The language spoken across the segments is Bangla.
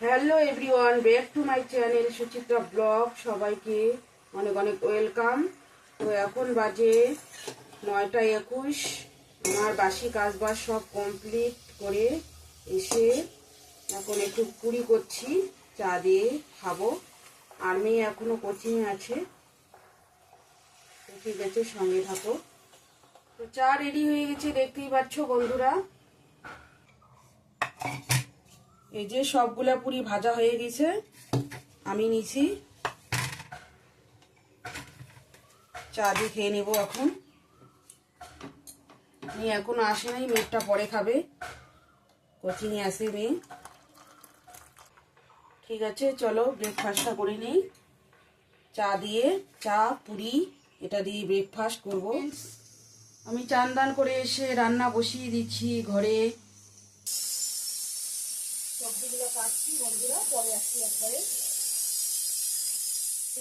Hello everyone back to my channel Suchitra blog সবাইকে অনেক অনেক ওয়েলকাম তো এখন বাজে নয়টা একুশ। আমার বাসি কাজবাজ সব কমপ্লিট করে এসে এখন একটু পুরি করছি, চা দিয়ে খাব। আর মেয়ে এখনও কোচিংয়ে আছে। ঠিক আছে, সঙ্গে থাকো। তো চা রেডি হয়ে গেছে, দেখতেই পাচ্ছ বন্ধুরা। এই যে সবগুলা পুরি ভাজা হয়ে গেছে, আমি নিছি। চা দিয়ে খেয়ে নেব এখন। মেয়ে এখনও আসে নাই, মেয়েটা পরে খাবে। কোচিংয়ে আসে মেয়ে। ঠিক আছে, চলো ব্রেকফাস্টটা করে নিই। চা দিয়ে, চা, পুরি, এটা দিয়ে ব্রেকফাস্ট করব। আমি চান দান করে এসে রান্না বসিয়ে দিচ্ছি ঘরে। বন্ধুরা, পরে আসছি একবারে।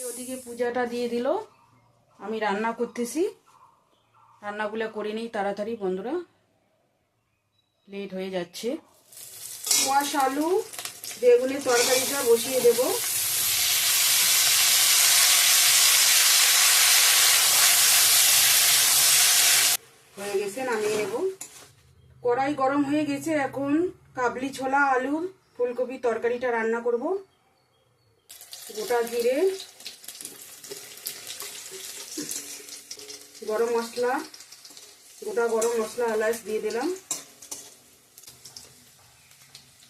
ওদিকে পূজাটা দিয়ে দিল। আমি রান্না করতেছি। রান্নাগুলো করে নিই তাড়াতাড়ি, বন্ধুরা। লেট হয়ে যাচ্ছে। কোয়াশ আলু বেগুনের তরকারিটা বসিয়ে দেব। হয়ে গেছে, নামিয়ে নেব। কড়াই গরম হয়ে গেছে, এখন কাবলি ছোলা আলু ফুলকপি তরকারিটা রান্না করব। গোটা জিরে, গরম মশলা, গোটা গরম মশলা এলাচ দিয়ে দিলাম।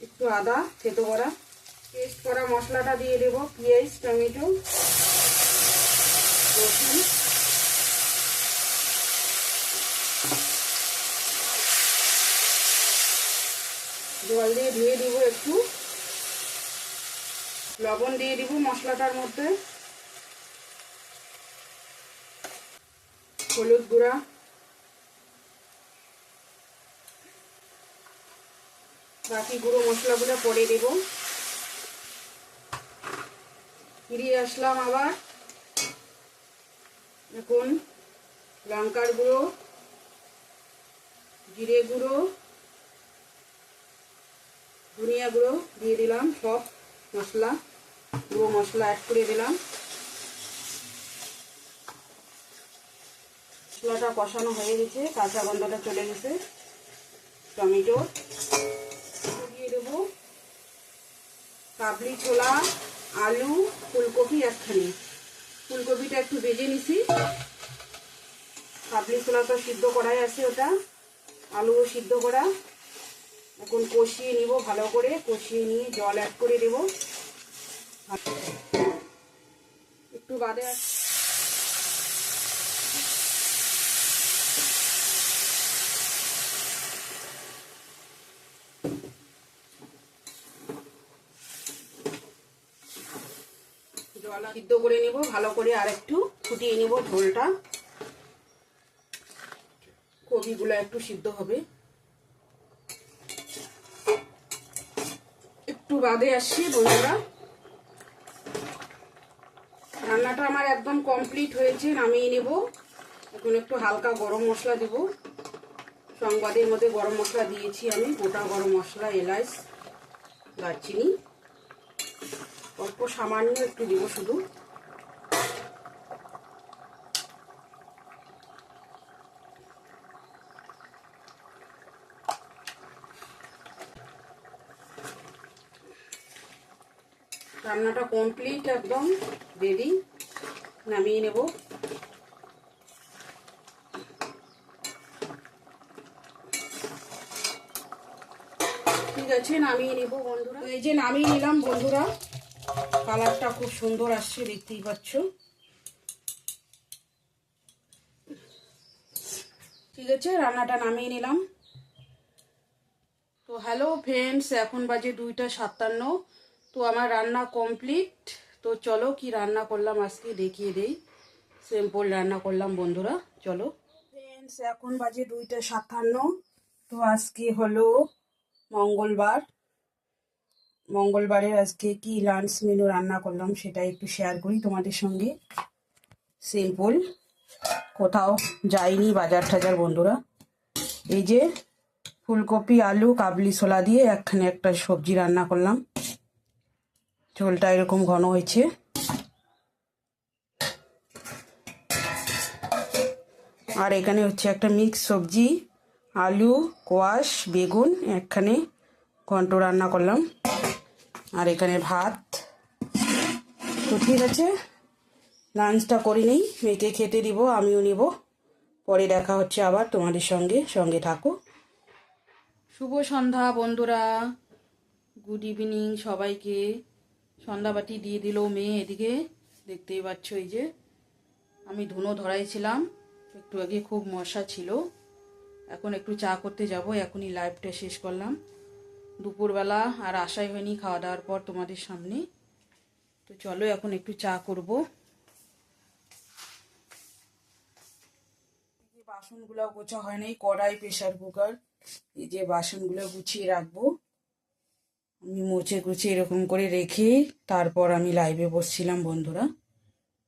একটু আদা, থেতো করা। পেস্ট করা মশলাটা দিয়ে দেবো, পেঁয়াজ, টমেটো, রসুন। জল দিয়ে ধুয়ে দিব একটু। লবণ দিয়ে দিব মশলাটার মধ্যে। হলুদ গুঁড়া। বাকি গুঁড়ো মশলাগুলো পরে দেব। ফিরিয়ে আসলাম আবার। এখন লঙ্কার গুঁড়ো, জিরে গুঁড়ো ধনিয়া গুঁড়ো দিয়ে দিলাম, সব মশলা, গুঁড়ো মশলা অ্যাড করে দিলাম। মশলাটা কষানো হয়ে গেছে, কাঁচা গন্ধটা চলে গেছে। টমেটো দিয়ে দেবো। কাবলি ছোলা, আলু, ফুলকপি একখানি। ফুলকপিটা একটু ভেজে নিছি। কাবলি ছোলা তো সিদ্ধ করাই আছে ওটা। আলুও সিদ্ধ করা। এখন কষিয়ে নিব, ভালো করে কষিয়ে নিয়ে জল অ্যাড করে দেব। একটু বাদে জল সিদ্ধ করে নিব, ভালো করে আর একটু ফুটিয়ে নিব ঝোলটা। কবিগুলো একটু সিদ্ধ হবে। একটু বাদে আসছি বন্ধুরা। রান্নাটা আমার একদম কমপ্লিট হয়েছে, নামিয়ে নেব। এখন একটু হালকা গরম মশলা দেব। সংবাদের মধ্যে গরম মশলা দিয়েছি আমি, গোটা গরম মশলা, এলাচ, দারচিনি। অল্প সামান্য একটু দেবো শুধু। রান্নাটা কমপ্লিট একদম রেডি নামিয়ে নেব। ঠিক আছে, নামিয়ে নেব বন্ধুরা। এই যে নামিয়ে নিলাম বন্ধুরা, কালারটা খুব সুন্দর আসছে, দেখতেই পাচ্ছ। ঠিক আছে, রান্নাটা নামিয়ে নিলাম। তো হ্যালো ফ্রেন্ডস এখন বাজে দুইটা সাতান্ন। তো আমার রান্না কমপ্লিট তো চলো কি রান্না করলাম আজকে দেখিয়ে দেই। সিম্পল রান্না করলাম বন্ধুরা, চলো। ফ্রেন্ডস এখন বাজে দুইটা সাতান্ন। তো আজকে হলো মঙ্গলবার। মঙ্গলবারের আজকে কি লাঞ্চ মেনু রান্না করলাম সেটা একটু শেয়ার করি তোমাদের সঙ্গে। সিম্পল কোথাও যাইনি বাজার টাজার বন্ধুরা। এই যে ফুলকপি, আলু, কাবলি, ছোলা দিয়ে একখানে একটা সবজি রান্না করলাম। ঝোলটা এরকম ঘন হয়েছে। আর এখানে হচ্ছে একটা মিক্স সবজি, আলু, কোয়াশ, বেগুন, একখানে ঘন্ট রান্না করলাম। আর এখানে ভাত। তো ঠিক আছে, লাঞ্চটা করে নিই, মেয়েকে খেতে দিব, আমিও নিব। পরে দেখা হচ্ছে আবার তোমাদের সঙ্গে সঙ্গে থাকো। শুভ সন্ধ্যা বন্ধুরা। গুড ইভিনিং সবাইকে। সন্ধ্যাবাতি দিয়ে দিল মেয়ে এদিকে। দেখতেই পাচ্ছ এই যে, আমি ধুনো ধরাইছিলাম। একটু আগে খুব মশা ছিল। এখন একটু চা করতে যাব, এখনই লাইভটা শেষ করলাম। দুপুরবেলা আর আশাই হয়নি খাওয়া দাওয়ার পর তোমাদের সামনে। তো চলো এখন একটু চা করব। বাসনগুলো গোছা হয় নাই, কড়াই প্রেশার কুকার, এই যে বাসনগুলো গুছিয়ে রাখব। আমি মুছে গুছিয়ে এরকম করে রেখে তারপর আমি লাইভে বসছিলাম বন্ধুরা।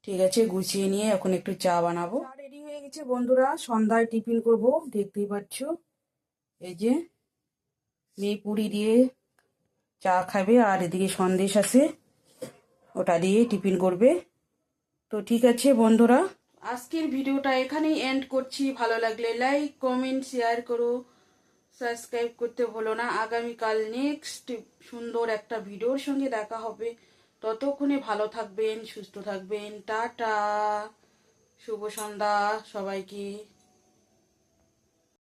ঠিক আছে, গুছিয়ে নিয়ে এখন একটু চা বানাবো। রেডি হয়ে গেছে বন্ধুরা, সন্ধ্যায় টিফিন করব, দেখতেই পাচ্ছ। এই যে মেয়ে পুরি দিয়ে চা খাবে আর এদিকে সন্দেশ আছে, ওটা দিয়ে টিফিন করবে। তো ঠিক আছে বন্ধুরা, আজকের ভিডিওটা এখানেই এন্ড করছি। ভালো লাগলে লাইক কমেন্ট শেয়ার করো। সাবস্ক্রাইব করতে ভুলো না। আগামীকাল নেক্সট সুন্দর একটা ভিডিওর সঙ্গে দেখা হবে। ততক্ষণে ভালো থাকবেন, সুস্থ থাকবেন। টাটা। শুভ সন্ধ্যা সবাইকে।